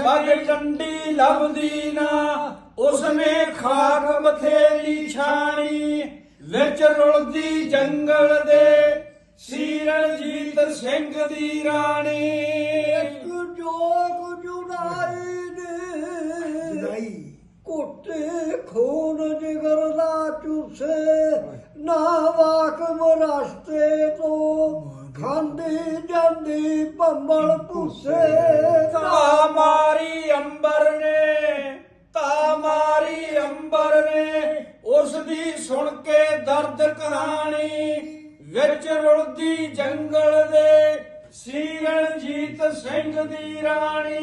ਪਗ ਚੰਡੀ ਲਬਦੀ ਨਾ ਉਸਨੇ ਖਾਕ ਬਥੇਰੀ ਛਾਣੀ। ਵਿੱਚ ਰੁਲਦੀ ਜੰਗਲ ਦੇ ਸੀਰਣਜੀਤ ਸਿੰਘ ਦੀ ਰਾਣੀ। ਇੱਕ ਜੋਗ ਜੁਦਾਈ ਨੇ ਜਦਾਈ ਕੋਟੇ ਖੂਨ ਜਿਗਰ ਦਾ ਚੂਸੇ ਨਾ ਜਾਂਦੀ ਭੰਬਲ ਭੁੱਸੇ ਤਾ ਮਾਰੀ ਅੰਬਰ ਨੇ ਤਾ ਮਾਰੀ ਅੰਬਰ ਨੇ ਉਸ ਦੀ ਸੁਣ ਕੇ ਦਰਦ ਕਹਾਣੀ ਵਿੱਚ ਰੁਲਦੀ ਜੰਗਲ ਦੇ ਸੀ ਰਣਜੀਤ ਸਿੰਘ ਦੀ ਰਾਣੀ।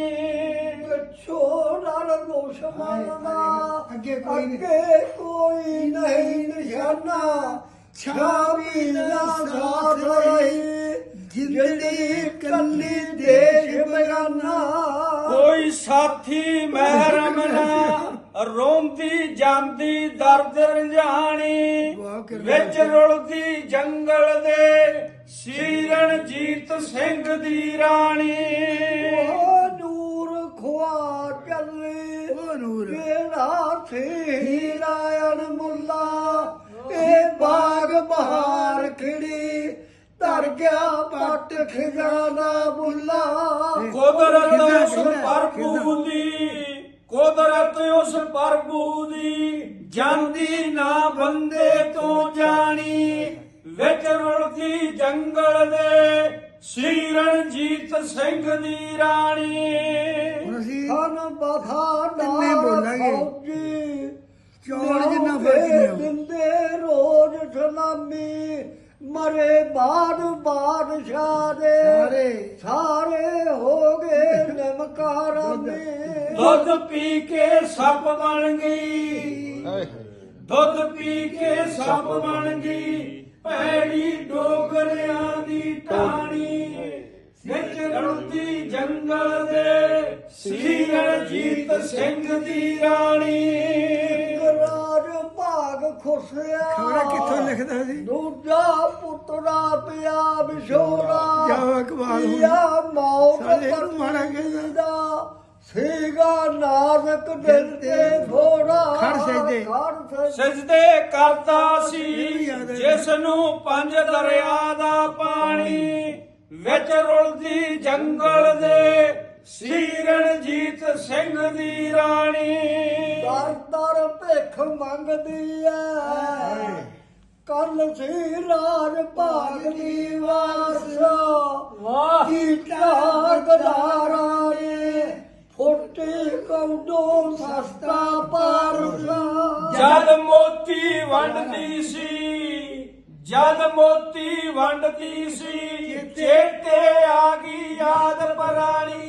ਪਿੱਛੋਂ ਨਾਲ ਦੁਸ਼ਮਣ ਦਾ ਅੱਗੇ ਕੋਈ ਨਹੀਂ। ਅੱਗੇ ਕੋਈ ਨਹੀਂ ਨਿਸ਼ਾਨਾ। ਛਾਵੀ ਦਾ ਸਾਥ ਰਹੀ। ਜਿੰਦੜੀ ਕੱਲੀ ਦੇਸ਼ ਬਗਾਨਾ ਕੋਈ ਸਾਥੀ ਮਹਿਰਮ ਨਾ ਰੋਂਦੀ ਜਾਂਦੀ ਦਰਦ ਰੰਝਾਣੀ ਵਿੱਚ ਰੁਲਦੀ ਜੰਗਲ ਦੇ ਸੀ ਰਣਜੀਤ ਸਿੰਘ ਦੀ ਰਾਣੀ। ਉਹ ਨੂਰ ਖੁਆ ਚੱਲੇ ਉਹ ਨੂਰ। ਕਿਹੜਾ ਸੀ ਰਾਇਣ ਮੁੱਲਾ ਇਹ ਬਾਗ ਧਰ ਗਿਆ ਪੱਟ ਖਜ਼ਾਨਾ ਬੁੱਲਾ ਕੁਦਰਤ ਉਸ ਪ੍ਰਭੂ ਦੀ ਕੁਦਰਤ ਉਸ ਪ੍ਰਭੂ ਦੀ ਜਾਂਦੀ ਨਾ ਬੰਦੇ ਤੋਂ ਜਾਣੀ। ਵਿੱਚ ਰੁਲਦੀ ਜੰਗਲ ਦੇ ਸੀ ਰਣਜੀਤ ਸਿੰਘ ਦੀ ਰਾਣੀ। ਹੁਣ ਅਸੀਂ ਹਨ ਬਖਾ ਕਿੰਨੇ ਬੋਲਾਂਗੇ? ਚੌਲ ਜਿੰਨਾ ਫ਼ਰਕ ਨਹੀਂ। ਦਿੰਦੇ ਰੋਜ਼ ਸਲਾਮੀ। ਮਰੇ ਬਾਦ ਬਾਦਸ਼ਾਹ ਦੇ। ਸਾਰੇ। ਸਾਰੇ ਹੋ ਗਏ ਨਮਕਾਰਾਮੀ ਦੁੱਧ ਪੀ ਕੇ ਸੱਪ ਬਣ ਗਈ। ਦੁੱਧ ਪੀ ਕੇ ਸੱਪ ਬਣ ਗਈ। ਪੈੜੀ ਡੋਗਰਿਆਂ ਦੀ ਟਾਣੀ ਵਿੱਚ ਰੁਲਦੀ ਜੰਗਲ ਦੇ ਸੀ ਰਣਜੀਤ ਸਿੰਘ ਦੀ ਰਾਣੀ। ਖੁਸਿਆ। ਖਬਰਾਂ ਕਿੱਥੋਂ ਲਿਖਦਾ ਸੀ? ਦੂਜਾ ਪੁੱਤਰਾ ਪਿਆ ਵਿਛੋੜਾ। ਕਿਆ ਇਕਬਾਲ ਹੋਈ। ਪਿਆ ਮੌਤ ਸਾਡੇ ਨੂੰ ਮਾੜਾ ਕਹਿੰਦਾ। ਦਾ। ਸੀਗਾ ਨਾਜ਼ਕ ਦਿਲ ਤੇ ਥੋੜਾ। ਖੜ ਸਜਦੇ। ਖੜ ਸਜਦੇ। ਸਜਦੇ ਕਰਦਾ ਸੀ ਜਿਸ ਨੂੰ ਪੰਜ ਦਰਿਆ ਦਾ ਪਾਣੀ ਵਿੱਚ ਰੁਲਦੀ ਜੰਗਲ ਦੇ ਸੀ ਰਣਜੀਤ ਸਿੰਘ ਦੀ ਰਾਣੀ। ਦਰ ਭਿੱਖ ਮੰਗਦੀ ਐ। ਕੱਲ ਸੀ ਰਾਜ ਭਾਗ ਦੀ ਵਾਰਸਾ। ਵਾਹ। ਕੀਟਾ ਗਦਾਰਾਂ ਨੇ ਫੁੱਟੇ ਕੌਡੋ ਸਸਤਾ ਪਾਰਸਾ। ਜਦ ਮੋਤੀ ਵੰਡਦੀ ਸੀ ਜਦ ਮੋਤੀ ਵੰਡਦੀ ਸੀ ਚੇਤੇ ਆ ਗਈ ਯਾਦ ਪੁਰਾਣੀ।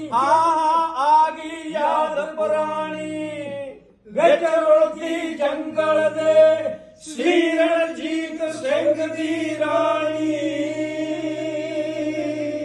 ਵਿੱਚ ਰੁਲਦੀ ਜੰਗਲ ਦੇ ਸੀ ਰਣਜੀਤ ਸਿੰਘ ਦੀ